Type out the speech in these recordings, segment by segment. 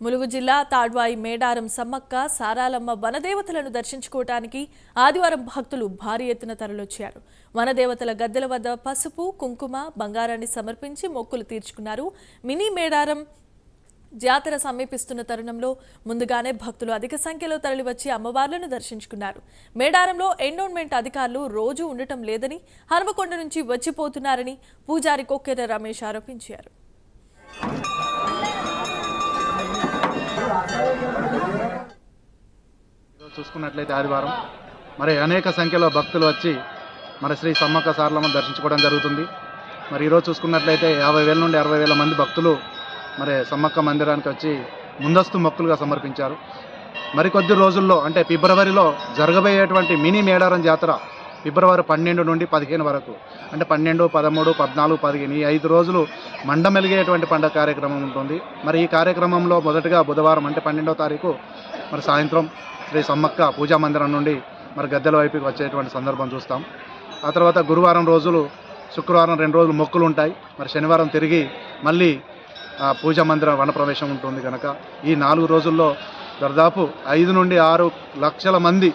ములుగు జిల్లా తాడ్వాయి మేడారం సమ్మక్క సారాలమ్మ వనదేవతలను దర్శించుకోవటానికి ఆదివారం భక్తులు భారీ ఎత్తున తరలొచ్చారు వనదేవతల గద్దెల వద్ద పసుపు కుంకుమ బంగారాన్ని సమర్పించి మొక్కులు తీర్చుకున్నారు. మినీ మేడారం జాతర సమీపిస్తున్న తరుణంలో ముందుగానే భక్తులు అధిక సంఖ్యలో తరలివచ్చి అమ్మవార్లను దర్శించుకున్నారు. మేడారంలో ఎండోన్మెంట్ అధికారులు రోజు ఉండటం లేదని హనుమకొండ నుంచి వచ్చిపోతున్నారని పూజారి కొక్కెర రమేష్ ఆరోపించారు. చూసుకున్నట్లయితే ఆదివారం. మరి అనేక సంఖ్యలో భక్తులు వచ్చి మరి శ్రీ సమ్మక్క సారలమ్మ దర్శించుకోవడం జరుగుతుంది. మరి ఈరోజు చూసుకున్నట్లయితే యాభై వేల నుండి అరవై వేల మంది భక్తులు మరి సమ్మక్క మందిరానికి వచ్చి ముందస్తు మొక్కులుగా సమర్పించారు. మరికొద్ది రోజుల్లో అంటే ఫిబ్రవరిలో జరగబోయేటువంటి మినీ మేడారం జాతర ఫిబ్రవరి పన్నెండు నుండి పదిహేను వరకు. అంటే పన్నెండు పదమూడు పద్నాలుగు పదిహేను ఈ ఐదు రోజులు మండమెలిగేటువంటి పండుగ కార్యక్రమం ఉంటుంది. మరి ఈ కార్యక్రమంలో మొదటగా బుధవారం అంటే పన్నెండో తారీఖు మరి సాయంత్రం శ్రీ సమ్మక్క పూజా మందిరం నుండి మరి గద్దెల వైపుకి వచ్చేటువంటి సందర్భం చూస్తాం. ఆ తర్వాత గురువారం రోజులు శుక్రవారం రెండు రోజులు మొక్కులు ఉంటాయి మరి శనివారం తిరిగి మళ్ళీ ఆ, పూజా మందిర వనప్రవేశం ఉంటుంది కనుక ఈ నాలుగు రోజుల్లో దాదాపు ఐదు నుండి ఆరు లక్షల మంది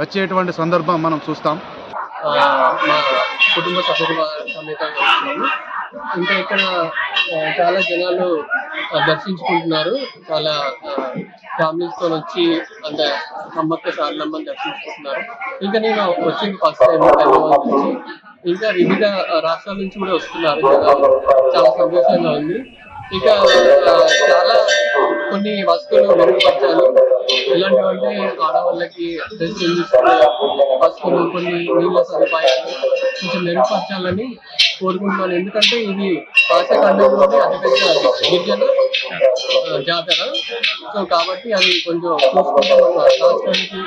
వచ్చేటువంటి సందర్భం మనం చూస్తాం. మా కుటుంబ సభ్యుల సమేతంగా వచ్చినాము ఇంకా ఇక్కడ చాలా జనాలు దర్శించుకుంటున్నారు. చాలా ఫ్యామిలీస్తో వచ్చి అంటే సమ్మక్క సారలమ్మని దర్శించుకుంటున్నారు. ఇంకా నేను వచ్చింది ఫస్ట్ టైం హైదరాబాద్ నుంచి. ఇంకా వివిధ రాష్ట్రాల నుంచి కూడా వస్తున్నారు. జనాలు చాలా సంతోషంగా ఉంది. ఇంకా చాలా కొన్ని వస్తువులు మెరుగుపరచాలి. ఇలాంటివంటే ఆడవాళ్ళకి డ్రెస్ బస్సులు కొన్ని నీళ్ళ సదుపాయాలు కొంచెం మెరుగుపరచాలని కోరుకుంటున్నాను. ఎందుకంటే ఇది పాశఖండంలోనే అతిపెద్ద గిరిజన జాతర. సో కాబట్టి అది కొంచెం చూసుకుంటే మన రాష్ట్రానికి